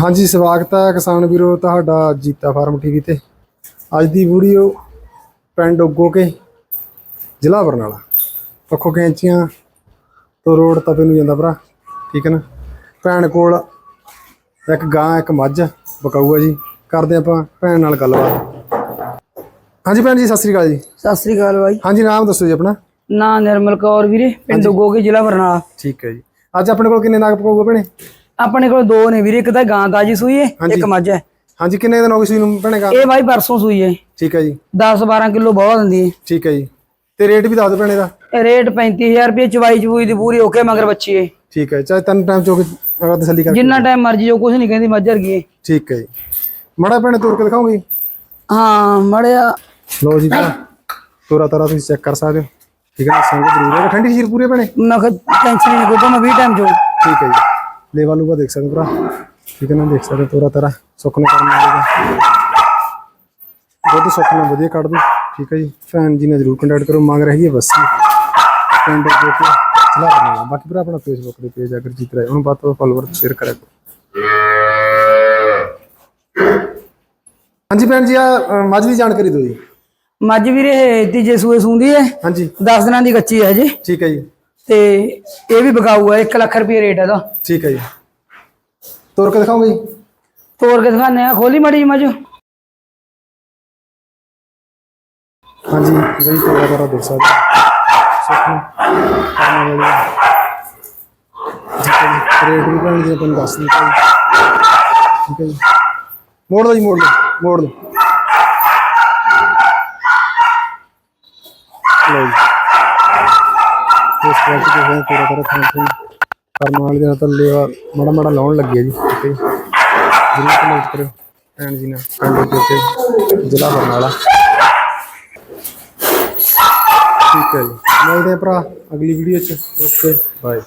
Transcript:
ਹਾਂਜੀ ਸਵਾਗਤ ਹੈ ਕਿਸਾਨ ਵੀਰੋ ਤੁਹਾਡਾ ਜੀਤਾ ਫਾਰਮ ਟੀਵੀ ਤੇ। ਅੱਜ ਦੀ ਵੀਡੀਓ ਪਿੰਡ ਉੱਗੋਕੇ ਜ਼ਿਲ੍ਹਾ ਬਰਨਾਲਾ। ਪੱਖੋ ਕੈਂਚੀਆਂ ਤੋਂ ਰੋਡ ਤਪੇ ਨੂੰ ਜਾਂਦਾ ਭਰਾ ਠੀਕ ਹੈ ਨਾ? ਭੈਣ ਕੋਲ ਇੱਕ ਗਾਂ ਇੱਕ ਮੱਝ ਬਕਾਊ ਹੈ ਜੀ। ਕਰਦੇ ਆਪਾਂ ਭੈਣ ਨਾਲ ਗੱਲਬਾਤ। ਹਾਂਜੀ ਭੈਣ ਜੀ ਸਤਿ ਸ੍ਰੀ ਅਕਾਲ ਜੀ। ਸਤਿ ਸ੍ਰੀ ਅਕਾਲ ਬਾਈ। ਹਾਂਜੀ ਨਾਮ ਦੱਸੋ ਜੀ ਆਪਣਾ। ਨਾਂ ਨਿਰਮਲ ਕੌਰ ਵੀਰੇ ਪਿੰਡ ਗੋਗੇ ਜ਼ਿਲ੍ਹਾ ਬਰਨਾਲਾ। ਠੀਕ ਹੈ ਜੀ। ਅੱਜ ਆਪਣੇ ਕੋਲ ਕਿੰਨੇ ਨਾਗ ਪਕਾਊਗਾ ਭੈਣੇ? ਆਪਣੇ ਕੋਲ ਦੋ ਨੇ ਵੀਰੇ ਇੱਕ ਤਾਂ ਗਾਂ ਤਾਜੀ ਸੂਈ ਹੈ ਇੱਕ ਮੱਝ ਹੈ ਹਾਂਜੀ ਕਿੰਨੇ ਦਿਨ ਹੋ ਗਏ ਸੀ ਨੂੰ ਭੈਣੇ ਗਾ? ਇਹ ਬਾਈ ਪਰਸੋਂ ਸੂਈ ਹੈ ਠੀਕ ਹੈ ਜੀ। 10 12 ਕਿਲੋ ਬਹੁਤ ਦਿੰਦੀ ਹੈ ਠੀਕ ਹੈ ਜੀ। ਤੇ ਰੇਟ ਵੀ ਦੱਸ ਦਿਓ ਭੈਣੇ ਦਾ। ਰੇਟ 35000 ਰੁਪਏ ਚਵਾਈ ਚਵੂਈ ਦੀ ਪੂਰੀ ਓਕੇ ਮਗਰ ਬੱਚੀ ਹੈ ਠੀਕ ਹੈ ਚਾਹੇ ਤਿੰਨ ਟਾਈਮ ਚੋਕ ਅਗਰ ਤਸੱਲੀ ਕਰ ਜਿੰਨਾ ਟਾਈਮ ਮਰਜ਼ੀ ਜੋ ਕੁਝ ਨਹੀਂ ਕਹਿੰਦੀ ਮੱਝ ਵਰਗੀ ਹੈ ਠੀਕ ਹੈ ਜੀ। ਮੜਾ ਭੈਣੇ ਤੋੜ ਕੇ ਦਿਖਾਉਂਗੀ ਹਾਂ ਮੜਿਆ। ਲੋ ਜੀ ਤੋਰਾ ਤਾਰਾ ਤੁਸੀਂ ਚੈੱਕ ਕਰ ਸਕਦੇ ਹੋ। ਠੀਕ ਹੈ ਸੰਗ ਜ਼ਰੂਰ ਹੈ ਠੰਡੀ ਖੀਰ ਪੂਰੀ ਭੈਣੇ? ਮੈਂ ਟੈਨਸ਼ਨ ਨਹੀਂ ਕੋਈ ਮੈਂ 20 ਟਾਈਮ ਜੋ ਠੀਕ ਹੈ ਜੀ। ਲੇਵਾ ਲੂਗਾ ਦੇਖ ਸਕਦੇ ਹੋ ਭਰਾ। ਠੀਕ ਹੈ ਨਾ ਦੇਖ ਸਕਦੇ ਹੋ ਤੋਰਾ ਤਾਰਾ ਸੁੱਕ ਨੂੰ ਕਰਨ ਵਾਲੀ ਦੁੱਧ ਸੁੱਕ ਨੂੰ ਵਧੀਆ ਕੱਢ ਦੂ ਠੀਕ ਹੈ ਜੀ ਭੈਣ ਜੀ ਨਾਲ ਜ਼ਰੂਰ ਕੰਟੈਕਟ ਕਰੋ ਮੰਗ ਰਹੀ ਹੈ ਬੱਸੀ। ਪਿੰਡ ਦੇ ਕੇ ਚਲਾ ਕਰਨਾ ਬਾਕੀ ਭਰਾ ਆਪਣਾ ਫੇਸਬੁੱਕ ਦੇ ਪੇਜ ਅਗਰ ਜੀਤ ਰਹੇ ਉਹਨੂੰ ਬਾਤ ਫਾਲੋਅਰ ਸ਼ੇਅਰ ਕਰਿਆ ਕਰੋ ਹਾਂਜੀ ਭੈਣ ਜੀ ਆ ਮੱਝ ਦੀ ਜਾਣਕਾਰੀ ਦਿਓ ਜੀ। ਮੱਝ ਵੀਰੇ ਇਹ ਤੀਜੇ ਸੂਏ ਸੂੰਦੀ ਹੈ। ਹਾਂਜੀ। 10 ਦਿਨਾਂ ਦੀ ਕੱਚੀ ਹੈ ਜੀ ਠੀਕ ਹੈ ਜੀ। ਤੇ ਇਹ ਵੀ ਬਕਾਊ ਹੈ 1 ਲੱਖ ਰੁਪਏ ਰੇਟ ਇਹਦਾ। ਠੀਕ ਹੈ ਜੀ। ਤੋੜ ਕੇ ਦਿਖਾਉਂਗੇ ਜੀ? ਤੋੜ ਕੇ ਦਿਖਾਣੇ ਆ ਖੋਲੀ ਮੜੀ ਮੱਝ। ਹਾਂਜੀ ਦੇਖ ਸਕਦੇ ਹੈ ਜੀ ਰੇਟ ਵੀ ਭੈਣ ਜੀ ਆਪਾਂ ਨੂੰ ਦੱਸ ਦਿੱਤਾ ਠੀਕ ਹੈ ਜੀ। ਮੋੜ ਲਓ ਜੀ ਮੋੜ ਲਓ ਮੋੜ ਲਓ। ਲਓ ਜੀ। ਇਸ ਤਰ੍ਹਾਂ ਕਿ ਹੋਇਆ ਤੋੜਾ ਤੋੜਾ ਥਾਂ ਥਾਂ ਕਰਨ ਵਾਲੇ ਦਾ ਤਾਂ ਲੇਵਾ ਮੜਾ ਮੜਾ ਲਾਉਣ ਲੱਗਿਆ ਜੀ ਠੀਕ ਹੈ ਜੀ ਜ਼ਰੂਰ ਕਮੈਂਟ ਕਰਿਓ ਭੈਣ ਜੀ ਨਾਲ ਪਿੰਡ ਦੇ ਉੱਤੇ ਜ਼ਿਲ੍ਹਾ ਬਰਨਾਲਾ ਠੀਕ ਹੈ ਜੀ ਮਿਲਦੇ ਹਾਂ ਭਰਾ ਅਗਲੀ ਵੀਡੀਓ ਚ ਓਕੇ ਬਾਏ